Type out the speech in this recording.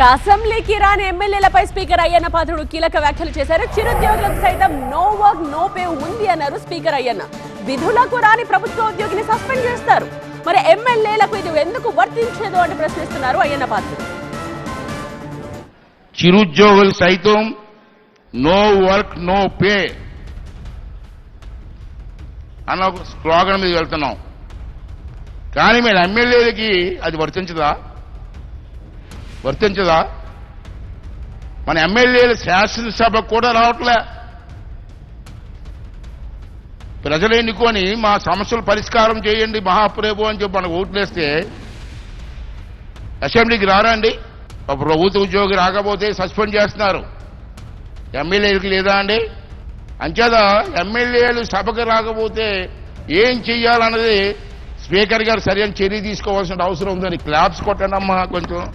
అసెంబ్లీకి రాని ఎమ్మెల్యేలపై స్పీకర్ అయ్యన్న పాత్రుడు కీలక వ్యాఖ్యలు చేశారు. చిరుద్యోగులకు సైతం నో వర్క్ నో పే ఉంది అన్నారు స్పీకర్ అయ్యన్న. విధులకు రాని ప్రభుత్వ ఉద్యోగిని సస్పెండ్ చేస్తారు. మరి ఎమ్మెల్యేలకు ఇది ఎందుకు వర్తించదు అని ప్రశ్నిస్తున్నారు అయ్యన్న పాత్రుడు. చిరుద్యోగులు సైతం నో వర్క్ నో పే అన్న ఒక స్లోగన్ మీద వెళ్తున్నాం. కానీ మీరు ఎమ్మెల్యేలకి అది వర్తించదా? వర్తించదా? మన ఎమ్మెల్యేలు శాసనసభకు కూడా రావట్లే. ప్రజలు ఎన్నుకొని మా సమస్యలు పరిష్కారం చేయండి మహాప్రభు అని చెప్పి మనకు ఓట్లేస్తే అసెంబ్లీకి రారండి ఒక ప్రభుత్వ ఉద్యోగి రాకపోతే సస్పెండ్ చేస్తున్నారు. ఎమ్మెల్యేలకు లేదా అండి? అంచేత ఎమ్మెల్యేలు సభకు రాకపోతే ఏం చెయ్యాలన్నది స్పీకర్ గారు సరైన చర్య తీసుకోవాల్సిన అవసరం ఉందని. క్లాప్స్ కొట్టండి అమ్మా కొంచెం.